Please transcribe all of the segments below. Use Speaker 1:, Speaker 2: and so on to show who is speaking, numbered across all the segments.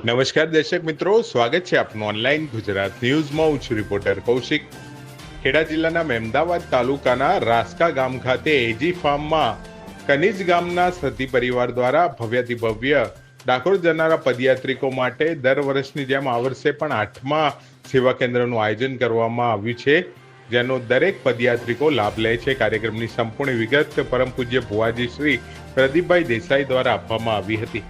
Speaker 1: નમસ્કાર દર્શક મિત્રો, સ્વાગત છે આપનું ઓનલાઈન ગુજરાત ન્યૂઝમાં. હું છું રિપોર્ટર કૌશિક. ખેડા જિલ્લાના મહેમદાવાદ તાલુકાના રાસ્કા ગામ ખાતે એજી ફાર્મમાં કનીજ ગામના સતી પરિવાર દ્વારા ભવ્યથી ભવ્ય ડાકોર જનારા પદયાત્રિકો માટે દર વર્ષની જેમ આ વર્ષે પણ આઠમા સેવા કેન્દ્રનું આયોજન કરવામાં આવ્યું છે, જેનો દરેક પદયાત્રિકો લાભ લે છે. કાર્યક્રમની સંપૂર્ણ વિગત પરમ પૂજ્ય ભુવાજી શ્રી પ્રદીપભાઈ દેસાઈ દ્વારા આપવામાં આવી હતી.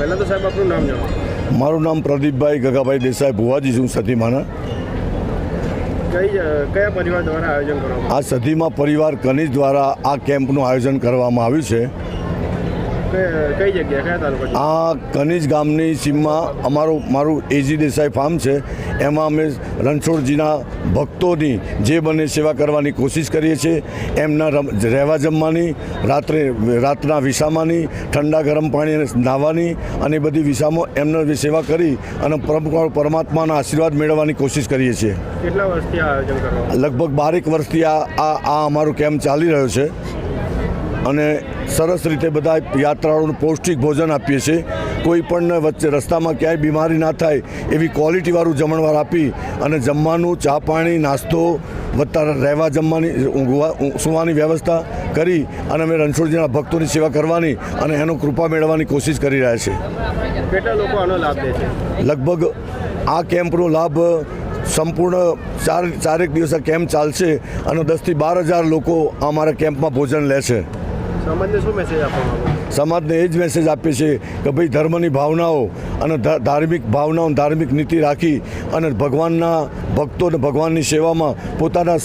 Speaker 2: પહેલાં તો સાહેબ આપનું નામ જણાવો
Speaker 3: મારું નામ પ્રદીપભાઈ ગગાભાઈ દેસાઈ ભુવાજી છું સતીમાના
Speaker 2: કયા પરિવાર દ્વારા આયોજન કરવામાં
Speaker 3: આ સધીમાં પરિવાર કનિજ દ્વારા આ કેમ્પનું આયોજન કરવામાં આવ્યું છે.
Speaker 2: કઈ જગ્યા કયા તાલુકા
Speaker 3: આ કનીજ ગામની સીમમાં અમારું મારું એજી દેસાઈ ફાર્મ છે. એમાં અમે રણછોડજીના ભક્તોની જે બને સેવા કરવાની કોશિશ કરીએ છીએ. એમના રહેવા જમવાની રાત્રે રાતના વિસામાની ઠંડા ગરમ પાણી નાહવાની અને બધી વિસામો એમને સેવા કરી અને પરમ પરમાત્માના આશીર્વાદ મેળવવાની કોશિશ કરીએ છીએ.
Speaker 2: કેટલા વર્ષથી આયોજન
Speaker 3: લગભગ બારેક વર્ષથી આ આ આ અમારું કેમ્પ ચાલી રહ્યો છે. અને સરસ રીતે બધા યાત્રાળુઓને પૌષ્ટિક ભોજન આપીએ છીએ. કોઈ પણ વચ્ચે રસ્તામાં ક્યાંય બીમારી ના થાય એવી ક્વોલિટીવાળું જમણવાર આપી અને જમવાનું ચા પાણી નાસ્તો વત્તા રહેવા જમવાની ઊંઘવા સુવાની વ્યવસ્થા કરી અને અમે રણછોડજીના ભક્તોની સેવા કરવાની અને એનો કૃપા મેળવવાની કોશિશ કરી રહ્યા છીએ.
Speaker 2: કેટલા લોકો આનો લાભ લે છે?
Speaker 3: લગભગ આ કેમ્પનો લાભ સંપૂર્ણ ચાર ચારેક દિવસ આ કેમ્પ ચાલશે અને દસથી બાર હજાર લોકો અમારા કેમ્પમાં ભોજન લે છે.
Speaker 2: સમાજને
Speaker 3: એ જ મેસેજ આપીએ છીએ કે ભાઈ ધર્મની ભાવનાઓ અને ધાર્મિક ભાવનાઓ ધાર્મિક નીતિ રાખી અને ભગવાનના ભક્તો અને ભગવાનની સેવામાં પોતાના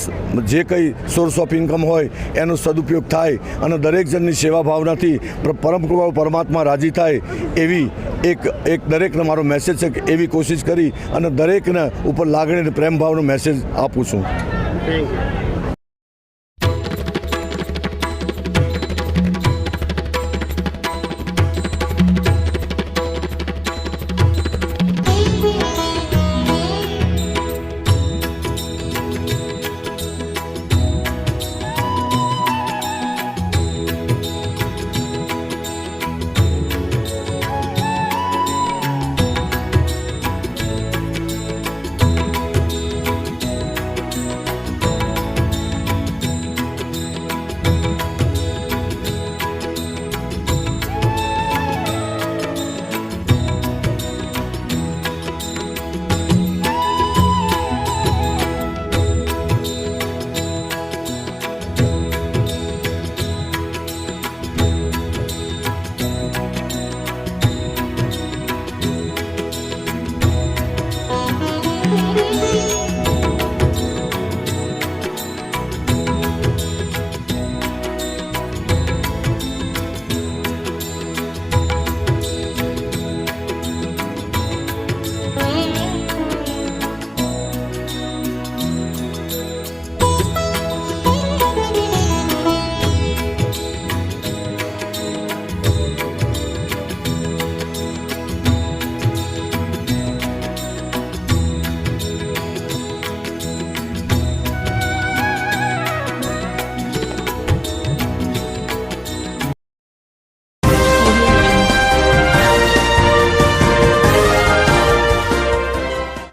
Speaker 3: જે કંઈ સોર્સ ઓફ ઇન્કમ હોય એનો સદુપયોગ થાય અને દરેક જણની સેવા ભાવનાથી પ્ર- પરમ પરમાત્મા રાજી થાય એવી એક એક દરેકને મારો મેસેજ છે કે એવી કોશિશ કરી અને દરેકને ઉપર લાગણી અને પ્રેમ ભાવનો મેસેજ આપું છું.
Speaker 2: Thank you